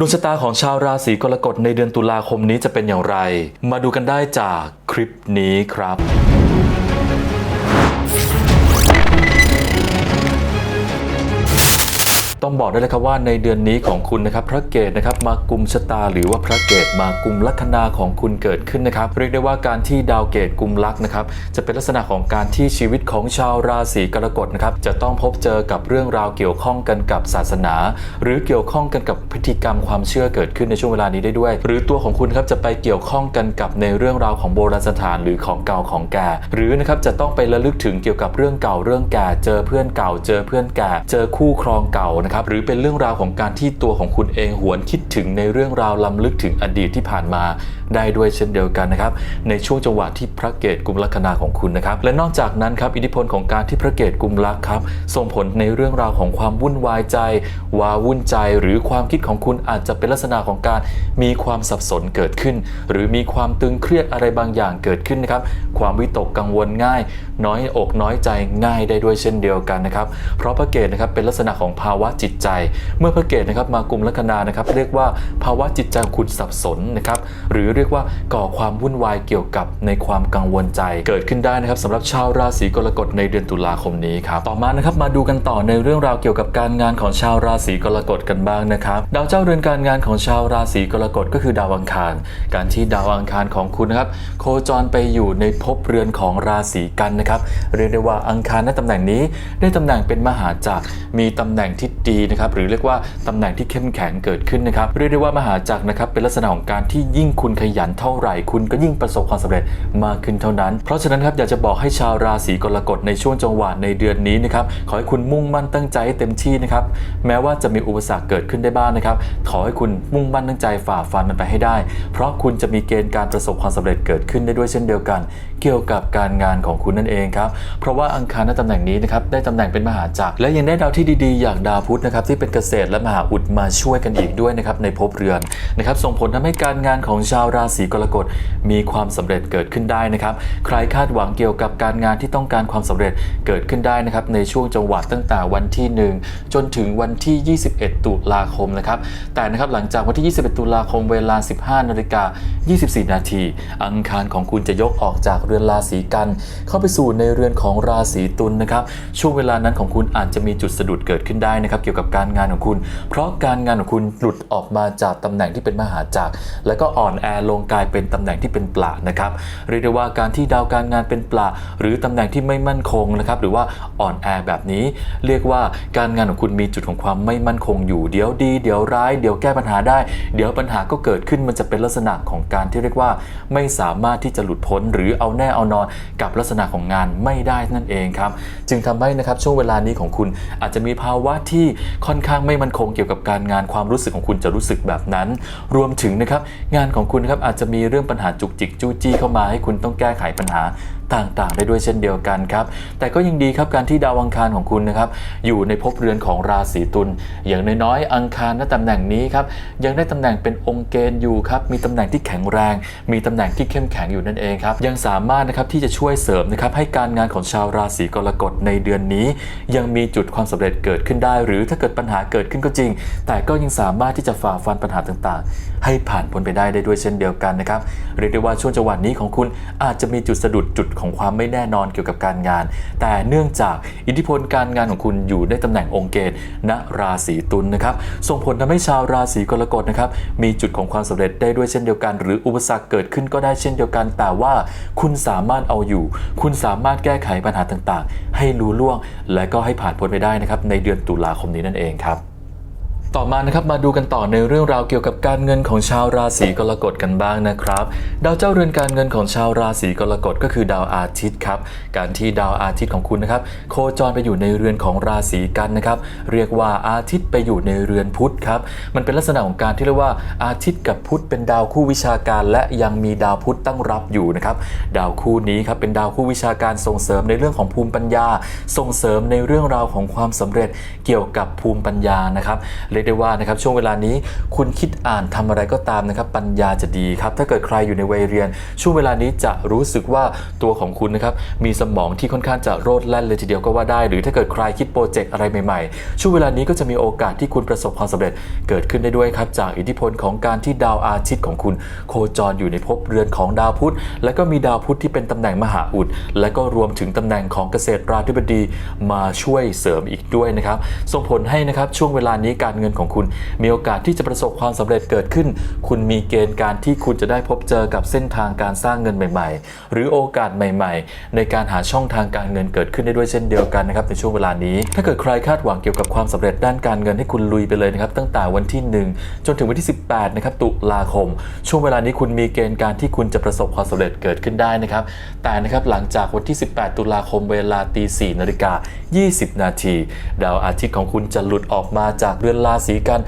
ดวงชะตาของชาวราศีกรกฎในเดือนตุลาคมนี้จะเป็นอย่างไร มาดูกันได้จากคลิปนี้ครับ ต้องบอกได้เลยครับว่าในเดือนนี้ของคุณนะครับพระเกตนะครับมากุมชะตา หรือว่าพระเกตมากุมลัคนาของคุณเกิดขึ้นนะครับ เรียกได้ว่าการที่ดาวเกตกุมลัคนะครับจะเป็นลักษณะของการที่ชีวิตของชาวราศีกรกฎนะครับจะต้องพบเจอกับเรื่องราวเกี่ยวข้องกันกับศาสนา หรือเกี่ยวข้องกันกับพฤติกรรมความเชื่อเกิดขึ้นในช่วงเวลานี้ได้ด้วย หรือตัวของคุณครับจะไปเกี่ยวข้องกันกับในเรื่องราวของโบราณสถานหรือของเก่าของแก่หรือนะครับจะต้องไประลึกถึงเกี่ยวกับเรื่องเก่าเรื่องแก่เจอเพื่อนเก่าเจอเพื่อนแก่เจอคู่ครองเก่านะครับหรือเป็นเรื่องราวของการที่ตัวของคุณเองหวนคิดถึงในเรื่องราวล้ำลึกถึงอดีตที่ผ่านมาได้ด้วยเช่นเดียวกันนะครับในช่วงจังหวะที่พระเกตกุมลัคนาของคุณนะครับและนอกจากนั้นครับอิทธิพลของการที่พระเกตกุมลักครับส่งผลในเรื่องราวของความวุ่นวายใจวาวุ่นใจ หรือความคิดของคุณอาจจะเป็นลักษณะของการมีความสับสนเกิดขึ้น หรือมีความตึงเครียดอะไรบางอย่างเกิดขึ้นนะครับความวิตกกังวลง่าย น้อยอกน้อยใจง่ายได้ด้วยเช่นเดียวกันนะครับเพราะพระเกตนะครับเป็นลักษณะของภาวะจิตใจ เมื่อพระเกตนะครับมากุมลัคนานะครับเรียกว่าภาวะจิตใจของคุณสับสนนะครับหรือเรียกว่าก่อความวุ่นวายเกี่ยวกับในความกังวลใจ เกิดขึ้นได้นะครับสำหรับชาวราศีกรกฎในเดือนตุลาคมนี้ครับต่อมานะครับมาดูกันต่อในเรื่องราวเกี่ยวกับการงานของชาวราศีกรกฎกันบ้างนะครับดาวเจ้าเรือนการงานของชาวราศีกรกฎก็คือดาวอังคาร การที่ดาวอังคารของคุณนะครับโคจรไปอยู่ในภพเรือนของราศีกันนะครับเรียกได้ว่าอังคารในตำแหน่งนี้ได้ตำแหน่งเป็นมหาจักรมีตำแหน่งที่ดีนะครับหรือเรียกว่าตำแหน่งที่เข้มแข็งเกิดขึ้นนะครับเรียกได้ว่ามหาจักรนะครับเป็นลักษณะของการที่ยิ่งคุณขยันเท่าไหร่ คุณก็ยิ่งประสบความสำเร็จมากขึ้นเท่านั้น เพราะฉะนั้นครับอยากจะบอกให้ชาวราศีกรกฎในช่วงจังหวะในเดือนนี้นะครับขอให้คุณมุ่งมั่นตั้งใจให้เต็มที่นะครับแม้ว่าจะมีอุปสรรคเกิดขึ้นได้บ้างนะครับขอให้คุณมุ่งมั่นตั้งใจฝ่าฟันมันไปให้ได้ เพราะคุณจะมีเกณฑ์การประสบความสำเร็จเกิดขึ้นได้ด้วยเช่นเดียวกัน เกี่ยวกับการงานของคุณนั่นเองครับเพราะว่าอังคารในตำแหน่งนี้นะครับได้ตำแหน่งเป็นมหาจักรและยังได้ดาวที่ดีๆ อย่างดาวพุธนะครับที่เป็นเกษตรและมหาอุดมาช่วยกันอีกด้วยนะครับในภพเรือนนะครับส่งผลทำให้การงานของชาวราศีกรกฎมีความสำเร็จเกิดขึ้นได้นะครับใครคาดหวังเกี่ยวกับการงานที่ต้องการความสำเร็จเกิดขึ้นได้นะครับในช่วงจังหวะตั้งแต่วันที่ 1 จนถึงวันที่ 21 ตุลาคมนะครับแต่นะครับหลังจากวันที่ 21 ตุลาคมเวลา 15นาฬิกา24 นาทีอังคารของคุณจะยกออกจากเรือนราศีกัน เข้าไปสู่ในเรือนของราศีตุลนะครับช่วงเวลานั้นของคุณอาจจะมีจุดสะดุดเกิดขึ้นได้นะครับเกี่ยวกับการงานของคุณ เพราะการงานของคุณหลุดออกมาจากตำแหน่งที่เป็นมหาจักรแล้วก็อ่อนแอลงกลายเป็นตำแหน่งที่เป็นปลานะครับเรียกได้ว่าการที่ดาวการงานเป็นปลาหรือตำแหน่งที่ไม่มั่นคงนะครับหรือว่าอ่อนแอแบบนี้ เรียกว่าการงานของคุณมีจุดของความไม่มั่นคงอยู่เดี๋ยวดี เดี๋ยวร้าย เดี๋ยวแก้ปัญหาได้ เดี๋ยวปัญหาก็เกิดขึ้นมันจะเป็นลักษณะของการที่เรียกว่า ไม่สามารถที่จะหลุดพ้นหรือเอาแน่เอานอนกับลักษณะของงานไม่ได้นั่นเองครับจึงทำให้นะครับช่วงเวลานี้ของคุณอาจจะมีภาวะที่ค่อนข้างไม่มั่นคงเกี่ยวกับการงานความรู้สึกของคุณจะรู้สึกแบบนั้น รวมถึงนะครับงานของคุณนะครับอาจจะมีเรื่องปัญหาจุกจิกจู้จี้เข้ามาให้คุณต้องแก้ไขปัญหาต่างๆ ได้ด้วยเช่นเดียวกันครับ แต่ก็ยังดีครับการที่ดาวอังคารของคุณนะครับ อยู่ในภพเรือนของราศีตุลอย่างน้อยๆอังคารณตำแหน่งนี้ครับยังได้ตำแหน่งเป็นองค์เกณฑ์อยู่ครับมีตำแหน่งที่แข็งแรง มีตำแหน่งที่เข้มแข็งอยู่นั่นเองครับยังสามารถนะครับที่จะช่วยเสริมนะครับให้การงานของชาวราศีกรกฎในเดือนนี้ ยังมีจุดความสำเร็จเกิดขึ้นได้ หรือถ้าเกิดปัญหาเกิดขึ้นก็จริง แต่ก็ยังสามารถที่จะฝ่าฟันปัญหาต่างๆ ให้ผ่านพ้นไปได้ได้ด้วยเช่นเดียวกันนะครับเรียกได้ว่าช่วงจังหวะนี้ของคุณอาจจะมีจุดสะดุดจุดของความไม่แน่นอนเกี่ยวกับการงาน แต่เนื่องจากอิทธิพลการงานของคุณอยู่ในตำแหน่งองค์เกณฑ์ณราศีตุลนะครับ ส่งผลทำให้ชาวราศีกรกฎนะครับมีจุดของความสำเร็จได้ด้วยเช่นเดียวกัน หรืออุปสรรคเกิดขึ้นก็ได้เช่นเดียวกัน แต่ว่าคุณสามารถเอาอยู่ คุณสามารถแก้ไขปัญหาต่างๆ ให้รู้ล่วง และก็ให้ผ่านพ้นไปได้นะครับในเดือนตุลาคมนี้นั่นเองครับ ต่อมานะครับมาดูกันต่อในเรื่องราวเกี่ยวกับการเงินของชาวราศีกรกฎกันบ้างนะครับ ดาวเจ้าเรือนการเงินของชาวราศีกรกฎก็คือดาวอาทิตย์ครับ การที่ดาวอาทิตย์ของคุณนะครับโคจรไปอยู่ในเรือนของราศีกันนะครับ เรียกว่าอาทิตย์ไปอยู่ในเรือนพุธครับ มันเป็นลักษณะของการที่เรียกว่าอาทิตย์กับพุธเป็นดาวคู่วิชาการ และยังมีดาวพุธตั้งรับอยู่นะครับดาวคู่นี้ครับเป็นดาวคู่วิชาการส่งเสริมในเรื่องของภูมิปัญญา ส่งเสริมในเรื่องราวของความสำเร็จเกี่ยวกับภูมิปัญญานะครับเรียกเรียกได้ว่านะครับช่วงเวลานี้คุณคิดอ่านทำอะไรก็ตามนะครับปัญญาจะดีครับถ้าเกิดใครอยู่ในวัยเรียน ช่วงเวลานี้จะรู้สึกว่าตัวของคุณนะครับมีสมองที่ค่อนข้างจะโรดแล่นเลยทีเดียวก็ว่าได้ หรือถ้าเกิดใครคิดโปรเจกต์อะไรใหม่ๆ ช่วงเวลานี้ก็จะมีโอกาสที่คุณประสบความสำเร็จเกิดขึ้นได้ด้วยครับจากอิทธิพลของการที่ดาวอาทิตย์ของคุณ โคจรอยู่ในภพเรือนของดาวพุธ และก็มีดาวพุธที่เป็นตำแหน่งมหาอุด และก็รวมถึงตำแหน่งของเกษตรราธิบดีมาช่วยเสริมอีกด้วยนะครับส่งผลให้นะครับช่วงเวลานี้การเงินของคุณ มีโอกาสที่จะประสบความสำเร็จเกิดขึ้น คุณมีเกณฑ์การที่คุณจะได้พบเจอกับเส้นทางการสร้างเงินใหม่ ๆ หรือโอกาสใหม่ ๆ ในการหาช่องทางการเงินเกิดขึ้นได้ด้วยเช่นเดียวกันนะครับในช่วงเวลานี้ ถ้าเกิดใครคาดหวังเกี่ยวกับความสำเร็จด้านการเงินให้คุณลุยไปเลยนะครับตั้งแต่วันที่ 1 จนถึงวันที่ 18นะครับตุลาคม ช่วงเวลานี้คุณมีเกณฑ์การที่คุณจะประสบความสำเร็จเกิดขึ้นได้นะครับแต่นะครับหลังจากวันที่ 18 ตุลาคมเวลาตี4นาฬิกา20 นาทีดาวอาทิตย์ของคุณจะหลุดออกมาจากเรือนราสีกัน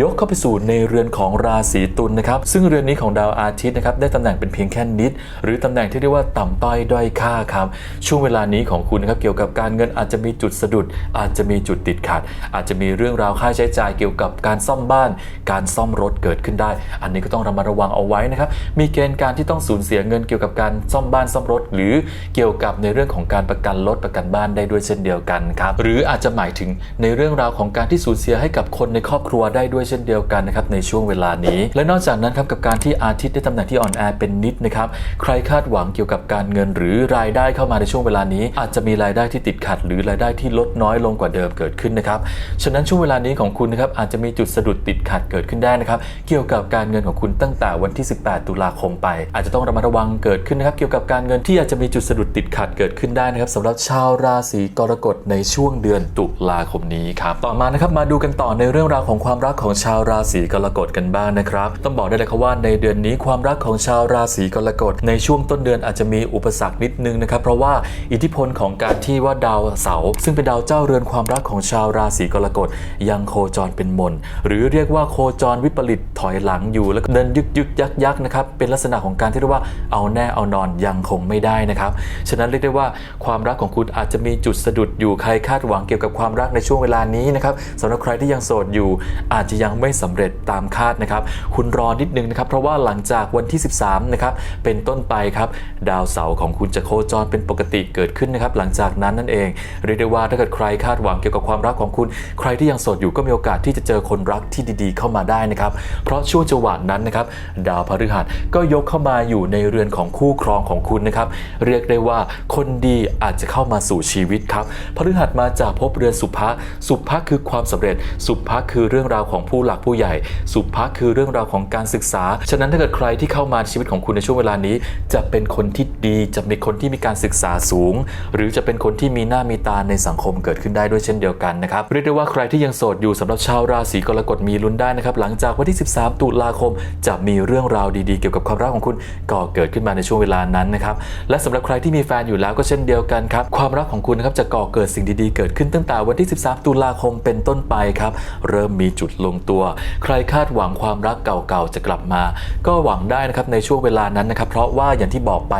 ยกเข้าไปสู่ในเรือนของราศีตุลนะครับ ซึ่งเรือนนี้ของดาวอาทิตย์นะครับได้ตำแหน่งเป็นเพียงแค่นิด หรือตำแหน่งที่เรียกว่าต่ำต้อยด้อยค่าครับช่วงเวลานี้ของคุณนะครับเกี่ยวกับการเงินอาจจะมีจุดสะดุด อาจจะมีจุดติดขัด อาจจะมีเรื่องราวค่าใช้จ่ายเกี่ยวกับการซ่อมบ้าน การซ่อมรถเกิดขึ้นได้ อันนี้ก็ต้องระมัดระวังเอาไว้นะครับมีเกณฑ์การที่ต้องสูญเสียเงินเกี่ยวกับการซ่อมบ้านซ่อมรถ หรือเกี่ยวกับในเรื่องของการประกันรถประกันบ้านได้ด้วยเช่นเดียวกันครับหรืออาจจะหมายถึงในเรื่องราวของการที่สูญเสียให้กับคนในครอบครัวได้ด้วยเช่นเดียวกันนะครับในช่วงเวลานี้ และนอกจากนั้นครับกับการที่อาทิตย์ได้ตำแหน่งที่อ่อนแอเป็นนิดนะครับใครคาดหวังเกี่ยวกับการเงินหรือรายได้เข้ามาในช่วงเวลานี้ อาจจะมีรายได้ที่ติดขัด หรือรายได้ที่ลดน้อยลงกว่าเดิมเกิดขึ้นนะครับฉะนั้นช่วงเวลานี้ของคุณนะครับอาจจะมีจุดสะดุดติดขัดเกิดขึ้นได้นะครับเกี่ยวกับการเงินของคุณตั้งแต่วันที่ 18 ตุลาคมไป อาจจะต้องระมัดระวังเกิดขึ้นนะครับเกี่ยวกับการเงินที่อาจจะมีจุดสะดุดติดขัดเกิดขึ้นได้นะครับสำหรับชาวราศีกรกฎในช่วงเดือนตุลาคมนี้ครับต่อมานะครับมาดูกันต่อในเรื่องราวของความรักของชาวราศีกรกฎกันบ้างนะครับ ต้องบอกได้เลยครับว่าในเดือนนี้ความรักของชาวราศีกรกฎในช่วงต้นเดือนอาจจะมีอุปสรรคนิดนึงนะครับ เพราะว่าอิทธิพลของการที่ว่าดาวเสาร์ซึ่งเป็นดาวเจ้าเรือนความรักของชาวราศีกรกฎยังโคจรเป็นมน หรือเรียกว่าโคจรวิปริตถอยหลังอยู่ แล้วเดินยึกยึกยักยักนะครับเป็นลักษณะของการที่เรียกว่าเอาแน่เอานอนยังคงไม่ได้นะครับฉะนั้นเรียกได้ว่าความรักของคุณอาจจะมีจุดสะดุดอยู่ใครคาดหวังเกี่ยวกับความรักในช่วงเวลานี้นะครับสำหรับใครที่ยังโสดอยู่อาจจะยังไม่สำเร็จตามคาดนะครับ คุณรอนิดนึงนะครับ เพราะว่าหลังจากวันที่ 13 นะครับ เป็นต้นไปครับ ดาวเสาร์ของคุณจะโคจรเป็นปกติเกิดขึ้นนะครับ หลังจากนั้นนั่นเอง เรียกได้ว่าถ้าเกิดใครคาดหวังเกี่ยวกับความรักของคุณ ใครที่ยังโสดอยู่ก็มีโอกาสที่จะเจอคนรักที่ดีๆ เข้ามาได้นะครับ เพราะช่วงจังหวะนั้นนะครับ ดาวพฤหัสก็ยกเข้ามาอยู่ในเรือนของคู่ครองของคุณนะครับ เรียกได้ว่าคนดีอาจจะเข้ามาสู่ชีวิตครับพฤหัสมาจากภพเรือนสุภะสุภะคือความสำเร็จ สุภะคือเรื่องราวของผู้หลักผู้ใหญ่ สุภะคือเรื่องราวของการศึกษา ฉะนั้นถ้าเกิดใครที่เข้ามาชีวิตของคุณในช่วงเวลานี้ จะเป็นคนที่ดีจะเป็นคนที่มีการศึกษาสูง หรือจะเป็นคนที่มีหน้ามีตาในสังคมเกิดขึ้นได้ด้วยเช่นเดียวกันนะครับเรียกได้ว่าใครที่ยังโสดอยู่สำหรับชาวราศีกรกฎมีลุ้นได้นะครับหลังจากวันที่ 13 ตุลาคม จะมีเรื่องราวดีๆ เกี่ยวกับความรักของคุณก่อเกิดขึ้นมาในช่วงเวลานั้นนะครับและสำหรับใครที่มีแฟนอยู่แล้วก็เช่นเดียวกันครับความรักของคุณนะครับจะก่อเกิดสิ่งดีๆ เกิดขึ้นตั้งแต่วันที่ 13 ตุลาคมเป็นต้นไปครับเริ่มมีจุดลงตัว ใครคาดหวังความรักเก่าๆจะกลับมา ก็หวังได้นะครับในช่วงเวลานั้นนะครับ เพราะว่าอย่างที่บอกไป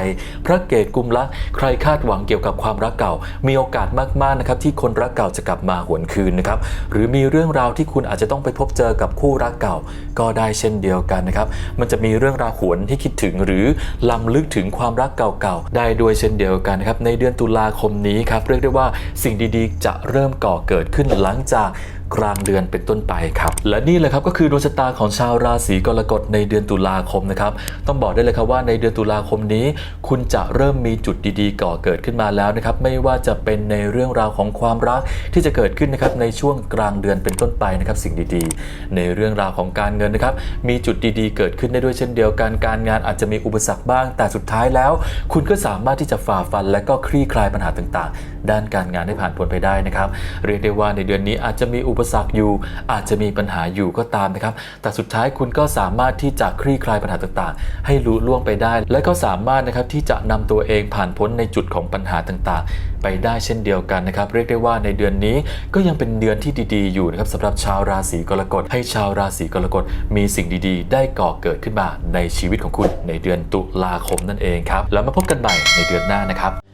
พระเกตกุมรักใครคาดหวังเกี่ยวกับความรักเก่า มีโอกาสมากๆนะครับที่คนรักเก่าจะกลับมาหวนคืนนะครับหรือมีเรื่องราวที่คุณอาจจะต้องไปพบเจอกับคู่รักเก่า ก็ได้เช่นเดียวกันนะครับมันจะมีเรื่องราวหวนที่คิดถึงหรือล้ำลึกถึงความรักเก่าๆได้ด้วยเช่นเดียวกันนะครับในเดือนตุลาคมนี้ครับเรียกได้ว่าสิ่งดีๆ จะเริ่มก่อเกิดขึ้นหลังจากกลางเดือนเป็นต้นไปครับ และนี่แหละครับก็คือดวงชะตาของชาวราศีกรกฎในเดือนตุลาคมนะครับ ต้องบอกได้เลยครับว่าในเดือนตุลาคมนี้ คุณจะเริ่มมีจุดดีๆ ก่อเกิดขึ้นมาแล้วนะครับ ไม่ว่าจะเป็นในเรื่องราวของความรักที่จะเกิดขึ้นนะครับในช่วงกลางเดือนเป็นต้นไปนะครับ สิ่งดีๆ ในเรื่องราวของการเงินนะครับ มีจุดดีๆ เกิดขึ้นได้ด้วยเช่นเดียวกัน การงานอาจจะมีอุปสรรคบ้าง แต่สุดท้ายแล้ว คุณก็สามารถที่จะฝ่าฟัน และก็คลี่คลายปัญหาต่างๆ ด้านการงานให้ผ่านพ้นไปได้นะครับ เรียกได้ว่าในเดือนนี้อาจจะมีอุปสรรคอยู่ อาจจะมีปัญหาอยู่ก็ตามนะครับ แต่สุดท้ายคุณก็สามารถที่จะคลี่คลายปัญหาต่างๆ ให้รู้ล่วงไปได้ และก็สามารถนะครับที่จะนำตัวเองผ่านพ้นในจุดของปัญหาต่างๆ ไปได้เช่นเดียวกันนะครับ เรียกได้ว่าในเดือนนี้ก็ยังเป็นเดือนที่ดีๆ อยู่นะครับสำหรับชาวราศีกรกฎให้ชาวราศีกรกฎมีสิ่งดีๆ ได้ก่อเกิดขึ้นมาในชีวิตของคุณในเดือนตุลาคมนั่นเองครับแล้วมาพบกันใหม่ในเดือนหน้านะครับ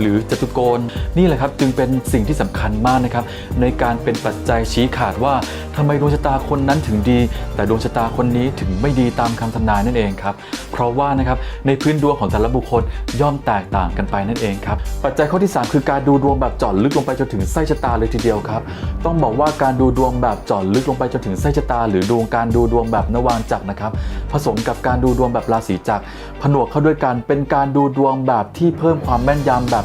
หรือจตุโกณนี่แหละครับจึงเป็นสิ่งที่สำคัญมากนะครับ ในการเป็นปัจจัยชี้ขาดว่าทำไมดวงชะตาคนนั้นถึงดี แต่ดวงชะตาคนนี้ถึงไม่ดีตามคำทำนายนั่นเองครับ เพราะว่านะครับในพื้นดวงของแต่ละบุคคลย่อมแตกต่างกันไปนั่นเองครับปัจจัยข้อที่ 3 คือการดูดวงแบบเจาะลึกลงไปจนถึงไส้ชะตาเลยทีเดียวครับ ต้องบอกว่าการดูดวงแบบเจาะลึกลงไปจนถึงไส้ชะตา หรือดวงการดูดวงแบบนวางจักรนะครับผสมกับการดูดวงแบบราศีจักรผนวกเข้าด้วยกันเป็นการดูดวงแบบที่เพิ่มความแม่นยำแบบ